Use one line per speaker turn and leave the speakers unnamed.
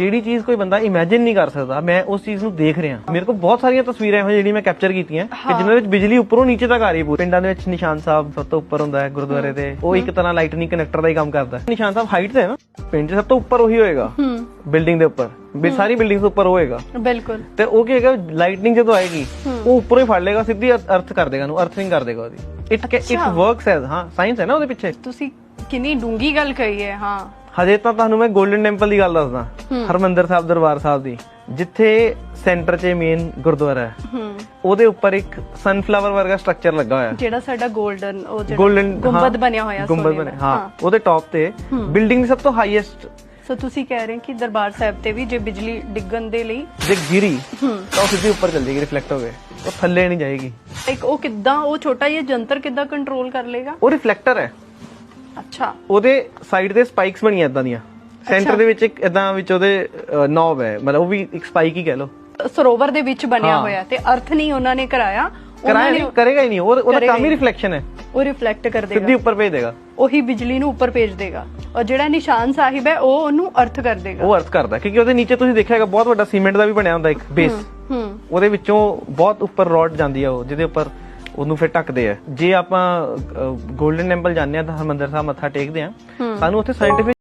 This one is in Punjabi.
ਜਿਹੜੀ ਚੀਜ਼ ਕੋਈ ਬੰਦਾ ਇਮੇਜਿਨ ਨਹੀਂ ਕਰ ਸਕਦਾ ਮੈਂ ਉਸ ਚੀਜ਼ ਨੂੰ ਦੇਖ ਰਿਹਾ। ਮੇਰੇ ਕੋਲ ਬਹੁਤ ਸਾਰੀਆਂ ਤਸਵੀਰਾਂ ਇਹੋ ਜਿਹੜੀਆਂ ਮੈਂ ਕੈਪਚਰ ਕੀਤੀਆਂ ਕਿ ਜਿਨ੍ਹਾਂ ਵਿੱਚ ਬਿਜਲੀ ਉੱਪਰੋਂ ਨੀਚੇ ਤੱਕ ਆ ਰਹੀ ਪੂਰੀ। ਪਿੰਡਾਂ ਦੇ ਵਿੱਚ ਨਿਸ਼ਾਨ ਸਾਹਿਬ ਸਭ ਤੋਂ ਉੱਪਰ ਹੁੰਦਾ ਹੈ ਗੁਰਦੁਆਰੇ ਤੇ ਉਹ ਇੱਕ ਤਰ੍ਹਾਂ ਲਾਈਟਨਿੰਗ ਕਨੈਕਟਰ ਦਾ ਹੀ ਕੰਮ ਕਰਦਾ ਹੈ। ਨਿਸ਼ਾਨ ਸਾਹਿਬ ਹਾਈਟ ਤੇ ਹੈ ਨਾ ਪਿੰਡ ਸਭ ਤੋਂ ਉੱਪਰ ਉਹੀ ਹੋਏਗਾ। ਬਿਲਡਿੰਗ ਦੇ ਉੱਪਰ। ਵੀ ਸਾਰੀ ਬਿਲਡਿੰਗ ਦੇ ਉੱਪਰ ਹੋਏਗਾ।
ਬਿਲਕੁਲ।
ਤੇ ਉਹ ਕੀ ਹੈਗਾ ਲਾਈਟਨਿੰਗ ਜਦੋਂ ਆਏਗੀ ਉਹ ਉੱਪਰੋਂ ਹੀ ਫੜ ਲੇਗਾ ਸਿੱਧੀ ਅਰਥ ਕਰ ਦੇਗਾ ਨੂੰ ਅਰਥਿੰਗ ਕਰ ਦੇਗਾ ਉਹਦੀ। ਇਟ ਇਟ ਵਰਕਸ ਐਜ਼ ਹਾਂ ਸਾਇੰਸ ਹੈ ਨਾ ਉਹਦੇ ਪਿੱਛੇ।
ਤੁਸੀਂ ਕਿੰਨੀ ਡੂੰਗੀ ਗੱਲ ਕਹੀ ਹੈ ਹਾਂ।
ਹਜੇ ਤਾਂ ਤੁਹਾਨੂੰ ਮੈਂ 골ਡਨ ਟੈਂਪਲ ਦੀ ਗੱਲ ਦੱਸਦਾ। ਹਰਮੰਦਰ ਸਾਹਿਬ ਦਰਬਾਰ ਸਾਹਿਬ ਦੀ ਜਿੱਥੇ ਸੈਂਟਰ 'ਚ ਮੇਨ ਗੁਰਦੁਆਰਾ ਹੈ। ਉਹਦੇ ਉੱਪਰ ਇੱਕ ਸਨਫਲਾਵਰ ਵਰਗਾ ਸਟਰਕਚਰ ਲੱਗਾ ਹੋਇਆ।
ਜਿਹੜਾ ਸਾਡਾ 골ਡਨ ਉਹ ਜਿਹੜਾ ਗੁੰਬਦ ਬਣਿਆ ਹੋਇਆ
ਗੁੰਬਦ ਬਣਿਆ ਹਾਂ ਉਹਦੇ ਟੌਪ ਤੇ ਬਿਲਡਿੰਗ ਦੀ ਸਭ ਤੋਂ ਹਾਈਐਸਟ
ਸੋ ਤੁਸੀਂ ਕਹਿ ਰਹੇ ਕਿ ਦਰਬਾਰ ਸਾਹਿਬ ਤੇ ਵੀ ਜੇ ਬਿਜਲੀ ਡਿੱਗਣ ਦੇ ਲਈ
ਜੇ ਗਿਰੀ ਤਾਂ ਸਿੱਧੀ ਉੱਪਰ ਚਲ ਰਿਫਲੈਕਟ ਹੋ ਕੇ ਉਹ ਥੱਲੇ ਨਹੀਂ ਜਾਏਗੀ।
ਇੱਕ ਉਹ ਕਿੱਦਾਂ ਉਹ ਛੋਟਾ ਜਿਹਾ ਜੰਤਰ ਕਿੱਦਾਂ ਕੰਟਰੋਲ ਕਰ ਲੇਗਾ
ਉਹ ਰਿਫਲੈਕਟਰ ਹੈ।
ਅੱਛਾ।
ਉਹਦੇ ਸਾਈਡ ਤੇ ਸਪਾਈਕਸ ਬਣੀਆਂ ਇਦਾਂ ਦੀਆਂ। ਸੈਂਟਰ ਦੇ ਵਿੱਚ ਇੱਕ ਇਦਾਂ ਵਿੱਚ ਉਹਦੇ ਨੌਬ ਹੈ। ਮਤਲਬ ਉਹ ਵੀ ਇੱਕ ਸਪਾਈਕ ਹੀ ਕਹਿ ਲਓ।
ਸਰੋਵਰ ਦੇ ਵਿੱਚ ਬਣਿਆ। ਹੋਇਆ ਤੇ ਅਰਥ ਨਹੀਂ ਉਹਨਾਂ ਨੇ ਕਰਾਇਆ।
ਕਰਾਇਆ ਨਹੀਂ ਕਰੇਗਾ ਹੀ ਨਹੀਂ। ਉਹ- ਉਹਦਾ ਕੰਮ
ਹੀ।
ਰਿਫਲੈਕਸ਼ਨ ਹੈ।
ਉਹ ਰਿਫਲੈਕਟ ਕਰ
ਸਿੱਧੀ
ਦੇਗਾ
ਉੱਪਰ ਭੇਜ ਦੇਗਾ।
ਉਹੀ ਬਿਜਲੀ ਨੂੰ ਉੱਪਰ ਭੇਜ ਦੇਗਾ। ਔਰ ਜਿਹੜਾ ਨਿਸ਼ਾਨ ਸਾਹਿਬ ਹੈ ਉਹ ਉਹਨੂੰ ਅਰਥ ਕਰ ਦੇਗਾ।
ਉਹ ਅਰਥ ਕਰਦਾ ਕਿਉਂਕਿ ਉਹਦੇ ਨੀਚੇ ਤੁਸੀਂ ਦੇਖਿਆ ਹੈਗਾ ਬਹੁਤ ਵੱਡਾ ਸੀਮੈਂਟ ਦਾ ਵੀ ਬਣਿਆ ਹੁੰਦਾ ਇੱਕ ਬੇਸ
ਹੂੰ।
ਉਹਦੇ ਵਿੱਚੋਂ ਬਹੁਤ ਉੱਪਰ ਰੋਡ ਜਾਂਦੀ ਆ ਉਹ ਜਿਹਦੇ ਉੱਪਰ ਉਹਨੂੰ ਫਿਰ ਢੱਕਦੇ ਆ। ਜੇ ਆਪਾਂ 골ਡਨ ਟੈਂਪਲ ਜਾਂਦੇ ਆ ਤਾਂ ਹਰਮੰਦਰ ਸਾਹਿਬ ਮੱਥਾ ਟੇਕਦੇ ਆ। ਸਾਨੂੰ ਉੱਥੇ ਸਾਇੰਟਿਫਿਕ